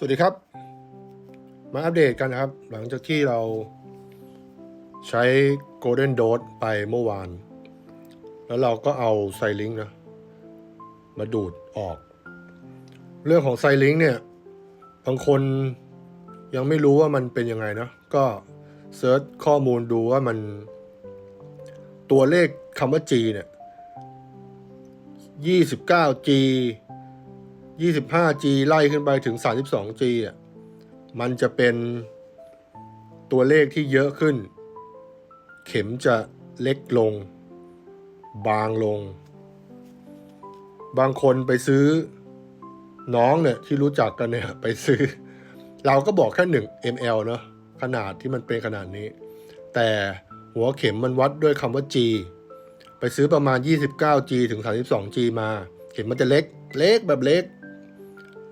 สวัสดีครับ มาอัปเดตกันนะครับ หลังจากที่เราใช้ Golden Dose ไปเมื่อวาน แล้วเราก็เอาไซลิงค์นะมาดูดออก เรื่องของไซลิงค์เนี่ยบางคนยังไม่รู้ว่ามันเป็นยังไงนะก็เซิร์ชข้อมูลดูว่ามันตัวเลขคำว่า G เนี่ย 29G 25G ไล่ขึ้นไปถึง 32G อะมันจะเป็นตัวเลขที่เยอะขึ้น เข็มจะเล็กลง บางลง บางคนไปซื้อน้องเนี่ยที่รู้จักกันเนี่ยไปซื้อ เราก็บอกแค่ 1 ml เนอะขนาดที่มันเป็นขนาดนี้ แต่หัวเข็มมันวัดด้วยคำว่า G ไปซื้อประมาณ 29G ถึง 32G มา เข็มมันจะเล็ก เล็กแบบเล็ก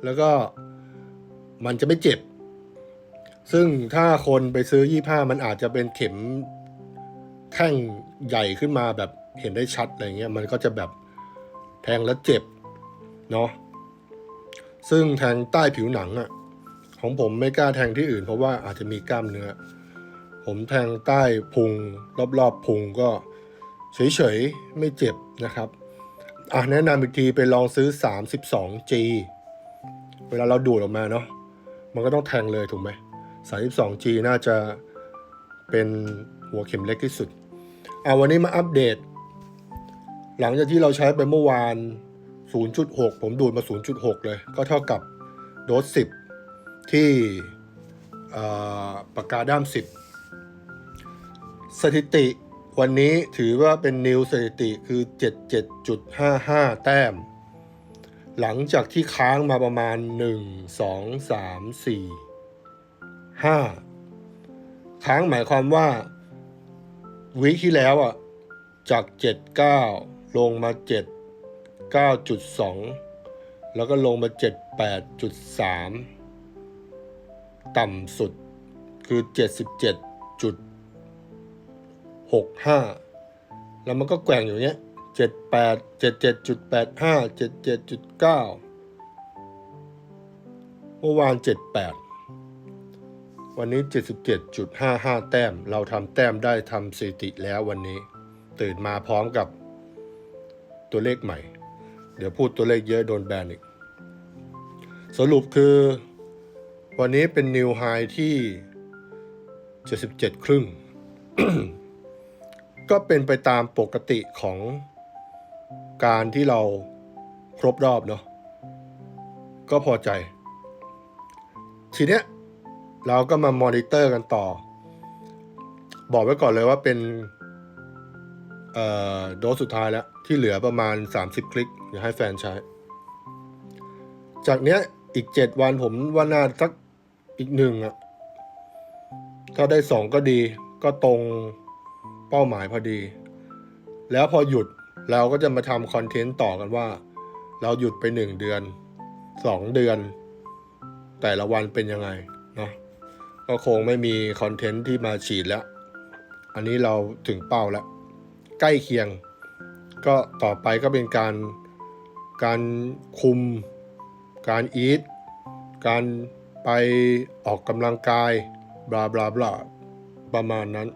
แล้วก็มันจะไม่เจ็บ ซึ่งถ้าคนไปซื้อ25มันอาจจะเป็นเข็มแท่งใหญ่ขึ้นมาแบบเห็นได้ชัดอะไรเงี้ยมันก็จะแบบแทงแล้วเจ็บเนาะซึ่งแทงใต้ผิวหนังอะ่ะของผมไม่กล้าแทงที่อื่น เพราะว่าอาจจะมีกล้ามเนื้อ ผมแทงใต้พุง รอบๆพุงก็เฉยๆ ไม่เจ็บนะครับ อะแนะนำอีกทีไปลองซื้อ 32G เวลาเราดูดออกมาเนาะมันก็ต้องแทงเลยถูกไหม 32G น่าจะเป็นหัวเข็มเล็กที่สุด เอะวันนี้มาอัปเดต หลังจากที่เราใช้ไปเมื่อวาน 0.6 ผมดูดมา 0.6 เลย ก็เท่ากับโดส 10 ที่ปากกาด้าม 10 สถิติวันนี้ถือว่าเป็นนิวสถิติคือ 77.55 แต้ม หลังจากที่ค้างมาประมาณ 1 2 3 4 5 ค้างหมายความว่าวิที่แล้วอะ จาก 79 ลงมา 7 9.2 แล้วก็ลงมา 78.3 ต่ำสุดคือ 77.65 แล้วมันก็แกว่งอยู่เนี้ย 78 77.85 77.9 เมื่อวาน 78 วันนี้ 77.55 แต้ม เราทำแต้มได้ทำสถิติแล้ววันนี้ ตื่นมาพร้อมกับตัวเลขใหม่ เดี๋ยวพูดตัวเลขเยอะโดนแบนอีก สรุปคือ วันนี้เป็นนิวไฮที่ 77 ครึ่งก็เป็นไปตามปกติของ การที่เราครบรอบเนาะก็พอใจ ทีเนี้ยเราก็มามอนิเตอร์กันต่อ บอกไว้ก่อนเลยว่าเป็นเอ่อโดสสุดท้ายแล้ว ที่เหลือประมาณ 30 คลิกเดี๋ยวให้แฟนใช้ จากเนี้ยอีก 7 วันผมว่าน่าสักอีกหนึ่งอะถ้าได้สองก็ดีก็ตรงเป้าหมายพอดี แล้วพอหยุด เราก็จะมาทำคอนเทนต์ต่อกันว่า เราหยุดไปหนึ่งเดือนสองเดือน แต่ละวันเป็นยังไงเนาะก็คงไม่มีคอนเทนต์ที่มาฉีดแล้ว อันนี้เราถึงเป้าแล้ว ใกล้เคียง ก็ต่อไปก็เป็นการการคุม การอีทการไปออกกำลังกายบลาบลาบลาประมาณนั้น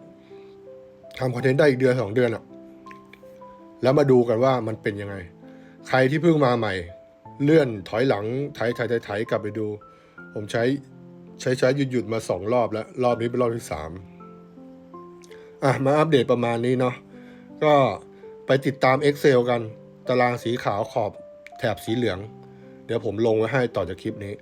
ทำคอนเทนต์ได้อีกเดือนสองเดือนอะ แล้วมาดูกันว่ามันเป็นยังไง ใครที่เพิ่งมาใหม่ เลื่อนถอยหลังไถไถไถไถกลับไปดู ผมใช้ใช้ใช้หยุดหยุดมาสองรอบแล้ว รอบนี้เป็นรอบที่สามอะ มาอัปเดตประมาณนี้เนาะก็ไปติดตาม Excel กัน ตารางสีขาวขอบแถบสีเหลือง เดี๋ยวผมลงไว้ให้ต่อจากคลิปนี้